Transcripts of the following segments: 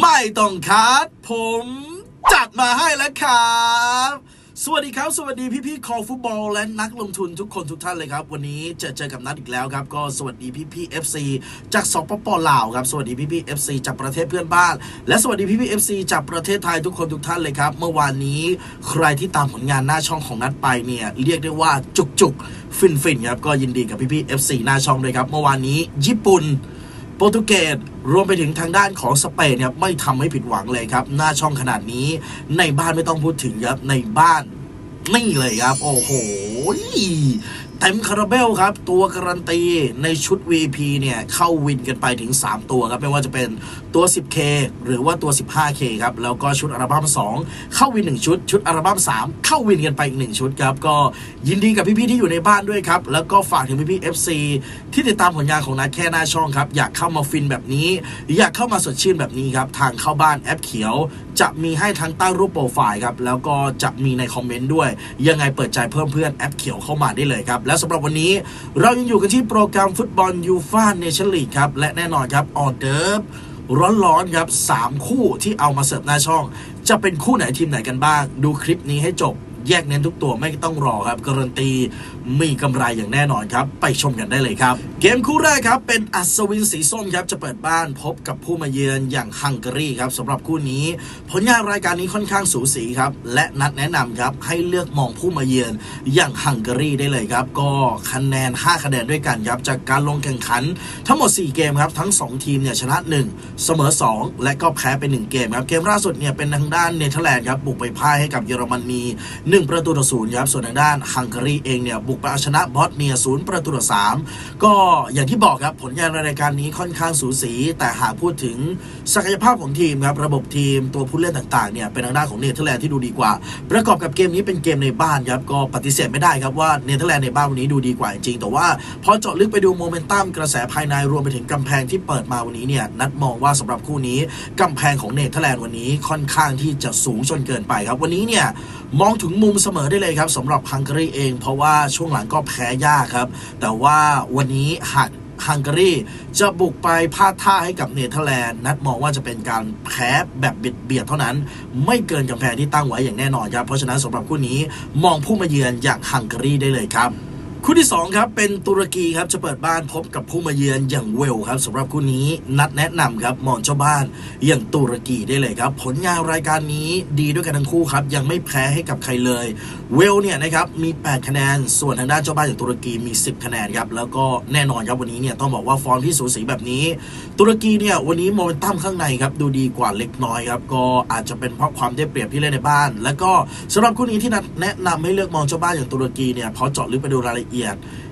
ไม่ต้องคัดผมจัดมาให้แล้วครับ สวัสดีครับ สวัสดีพี่ๆคอฟุตบอลและนักลงทุนทุกคนทุกท่านเลยครับ วันนี้เจอเจอกับนัดอีกแล้วครับ ก็สวัสดีพี่ๆ FC จากสปปลาวครับ สวัสดีพี่ๆ FC จากประเทศเพื่อนบ้าน และสวัสดีพี่ๆ FC จากประเทศไทยทุกคนทุกท่านเลยครับ เมื่อวานนี้ใครที่ตามผลงานหน้าช่องของนัดไปเนี่ยเรียกได้ว่าจุกๆฟินๆครับ ก็ยินดีกับพี่ๆ FC หน้าช่องเลยครับ เมื่อวานนี้ญี่ปุ่น โปรตุเกสรวมไปถึงทางด้านของสเปนเนี่ยไม่ทำให้ผิดหวังเลยครับ หน้าช่องขนาดนี้ในบ้านไม่ต้องพูดถึงครับในบ้านนี่เลยครับ โอ้โห เต็มคาราเบลครับ ตัวการันตีในชุด VP เนี่ย เข้าวินกันไปถึง 3 ตัวครับ ไม่ว่าจะเป็นตัว 10K หรือว่าตัว 15K ครับ แล้วก็ชุดอัลบั้ม2 เข้าวิน 1 ชุด ชุดอัลบั้ม3 เข้าวินกันไปอีก 1 ชุดครับ ก็ยินดีกับพี่ ๆ ที่อยู่ในบ้านด้วยครับ แล้วก็ฝากถึงพี่ๆ FC ที่ติดตามผลงานของนัดแค่หน้าช่องครับ อยากเข้ามาฟินแบบนี้ อยากเข้ามาสดชื่นแบบนี้ครับทางเข้าบ้านแอปเขียว จะมีให้ทั้งตั้งรูปโปรไฟล์ครับแล้วก็จะมีในคอมเมนต์ด้วยยังไงเปิดใจเพิ่มเพื่อนแอปเขียวเข้ามาได้เลยครับและสำหรับวันนี้เรายังอยู่กันที่โปรแกรมฟุตบอลยูฟ่าเนชั่นลีกครับ และแน่นอนครับออเดิร์ฟร้อนๆครับ 3 คู่ที่เอามาเสิร์ฟหน้าช่อง จะเป็นคู่ไหนทีมไหนกันบ้าง ดูคลิปนี้ให้จบ แยกเน้นทุกตัวไม่ต้องรอครับ การันตีมีกำไรอย่างแน่นอนครับ ไปชมกันได้เลยครับเกมคู่แรกครับ เป็นอัศวินสีส้มครับ จะเปิดบ้านพบกับผู้มาเยือนอย่างฮังการีครับสำหรับคู่นี้ ผลงานรายการนี้ค่อนข้างสูสีครับ และนัดแนะนำครับ ให้เลือกมองผู้มาเยือนอย่างฮังการีได้เลยครับ ก็คะแนน 5 คะแนนด้วยกันครับ จากการลงแข่งขันทั้งหมด 4 เกมครับ ทั้ง 2 ทีมเนี่ยชนะ 1 เสมอ 2 และก็แพ้ไป 1 เกมครับ เกมล่าสุดเนี่ยเป็นทางด้านเนเธอร์แลนด์ครับบุกไปพ่ายให้กับเยอรมนี 1 ประตูต่อศูนย์ครับส่วนทางด้านฮังการีเองเนี่ยบุกไปเอาชนะบอสเนียศูนย์ประตูต่อสามก็อย่างที่บอกครับผลงานในรายการนี้ค่อนข้างสูสี แต่หากพูดถึงศักยภาพของทีมครับระบบทีมตัวผู้เล่นต่างๆเนี่ยเป็นทางด้านของเนเธอร์แลนด์ที่ดูดีกว่า ประกอบกับเกมนี้เป็นเกมในบ้านครับก็ปฏิเสธไม่ได้ครับว่าเนเธอร์แลนด์ในบ้านวันนี้ดูดีกว่าจริงๆแต่ว่าพอเจาะลึกไปดูโมเมนตัมกระแสภายในรวมไปถึงกำแพงที่เปิดมาวันนี้เนี่ยนัดมองว่าสำหรับคู่นี้กำแพงของเนเธอร์แลนด์วันนี้ค่อนข้างที่จะสูงจนเกินไปครับ วันนี้เนี่ยมองถึงมุมเสมอได้เลยครับสำหรับฮังการีเอง เพราะว่าช่วงหลังก็แพ้ยากครับ แต่ว่าวันนี้หัดฮังการีจะบุกไปพลาดท่าให้กับเนเธอร์แลนด์นัดมองว่าจะเป็นการแพ้แบบเบียดเบียดเท่านั้น ไม่เกินกำแพงที่ตั้งไว้อย่างแน่นอนครับ เพราะฉะนั้นสำหรับคู่นี้มองผู้มาเยือนอย่างฮังการีได้เลยครับ คู่ที่ 2 ครับ เป็นตุรกีครับ จะเปิดบ้านพบกับผู้มาเยือนอย่างเวลครับสำหรับคู่นี้นัดแนะนำครับมองเจ้าบ้านอย่างตุรกีได้เลยครับ ผลงานรายการนี้ดีด้วยกันทั้งคู่ครับ ยังไม่แพ้ให้กับใครเลย เวลเนี่ยนะครับมี 8 คะแนน ส่วนทางด้านเจ้าบ้านอย่างตุรกีมี 10 คะแนนครับแล้วก็แน่นอนครับวันนี้เนี่ยต้องบอกว่าฟอร์มที่สูสีแบบนี้ ตุรกีเนี่ยวันนี้โมเมนตัมข้างในครับดูดีกว่าเล็กน้อยครับก็อาจจะเป็นเพราะความได้เปรียบที่เล่นในบ้าน แล้วก็สำหรับคู่นี้ที่นัดแนะนำให้เลือกมองเจ้าบ้านอย่างตุรกีเนี่ยพราะเจาะลึกไปดูรายละเอียด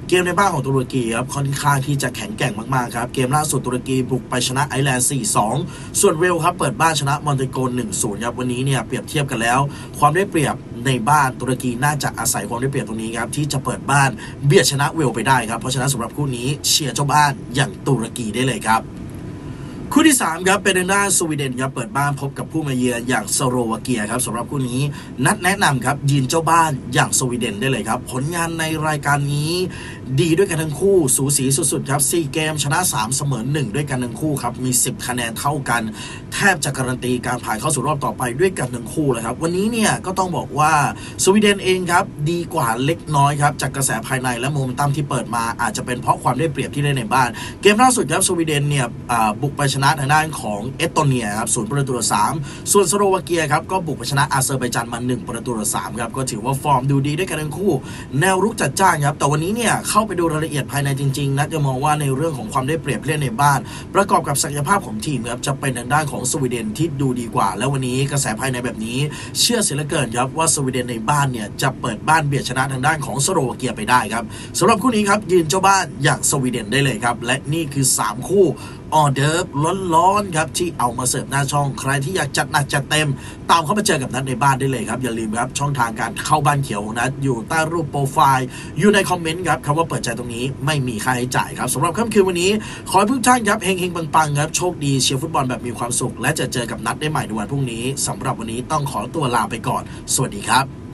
เกมในบ้านของตุรกีครับค่อนข้างที่จะแข็งแกร่งมากๆครับเกมล่าสุดตุรกีบุกไปชนะไอร์แลนด์ 4-2 ส่วนเวลครับเปิดบ้านชนะมอนเตโกน1-0 ครับวันนี้เนี่ยเปรียบเทียบกันแล้ว ความได้เปรียบในบ้านตุรกีน่าจะอาศัยความได้เปรียบตรงนี้ครับที่จะเปิดบ้านเบียดชนะเวลไปได้ครับเพราะฉะนั้นสำหรับคู่นี้เชียร์เจ้าบ้านอย่างตุรกีได้เลยครับ คู่ที่ 3 ครับเป็นทางด้านสวีเดนครับเปิดบ้านพบกับผู้มาเยือนอย่างสโลวาเกียครับสำหรับคู่นี้นัดแนะนำครับยืนเจ้าบ้านอย่างสวีเดนได้เลยครับ ผลงานในรายการนี้ ดีด้วยกันทั้งคู่สูสีสุดๆครับ4เกมชนะ 3 เสมอ 1 ด้วยกันทั้งคู่ครับมี 10 คะแนนเท่ากัน แทบจะการันตีการผ่านเข้าสู่รอบต่อไปด้วยกันทั้งคู่เลยครับวันนี้เนี่ยก็ต้องบอกว่าสวีเดนเองครับดีกว่าเล็กน้อยครับจากกระแสภายในและโมเมนตัมที่เปิดมาอาจจะเป็นเพราะความได้เปรียบที่ได้ในบ้าน เกมล่าสุดครับสวีเดนเนี่ยบุกไปชชนะทางด้านของเอสโตเนียครับศูนย์ประตูต่อสามส่วนสโลวาเกียครับก็บุกไปชนะอาเซอร์ไบจานมา1ประตูต่อสามครับก็ถือว่าฟอร์มดูดีด้วยกันทั้งคู่ แนวรุกจัดจ้านครับแต่วันนี้เนี่ยเข้าไปดูรายละเอียดภายในจริงๆนะจะมองว่าในเรื่องของความได้เปรียบเล่นในบ้าน ประกอบกับศักยภาพของทีมครับจะเป็นทางด้านของสวีเดนที่ดูดีกว่า แล้ววันนี้กระแสภายในแบบนี้ เชื่อเสียเหลือเกินครับว่าสวีเดนในบ้านเนี่ยจะเปิดบ้านเบียดชนะทางด้านของสโลวาเกียไปได้ครับสำหรับคู่นี้ครับยืนเจ้าบ้านอย่างสวีเดนได้เลยครับและนี่คือ 3 คู่ออเดิร์ฟร้อนๆครับที่เอามาเสิร์ฟหน้าช่องใครที่อยากจัดหนักจัดเต็ม ตามเข้ามาเจอกับนัดในบ้านได้เลยครับ อย่าลืมครับช่องทางการเข้าบ้านเขียวของนัดอยู่ใต้รูปโปรไฟล์อยู่ในคอมเมนต์ครับคำว่าเปิดใจตรงนี้ไม่มีค่าใช้จ่ายครับสำหรับค่ำคืนวันนี้ ขอให้ทุกท่านครับเฮงๆปังๆครับโชคดีเชียร์ฟุตบอลแบบมีความสุข และจะเจอกับนัดได้ใหม่ในวันพรุ่งนี้สำหรับวันนี้ต้องขอตัวลาไปก่อน สวัสดีครับ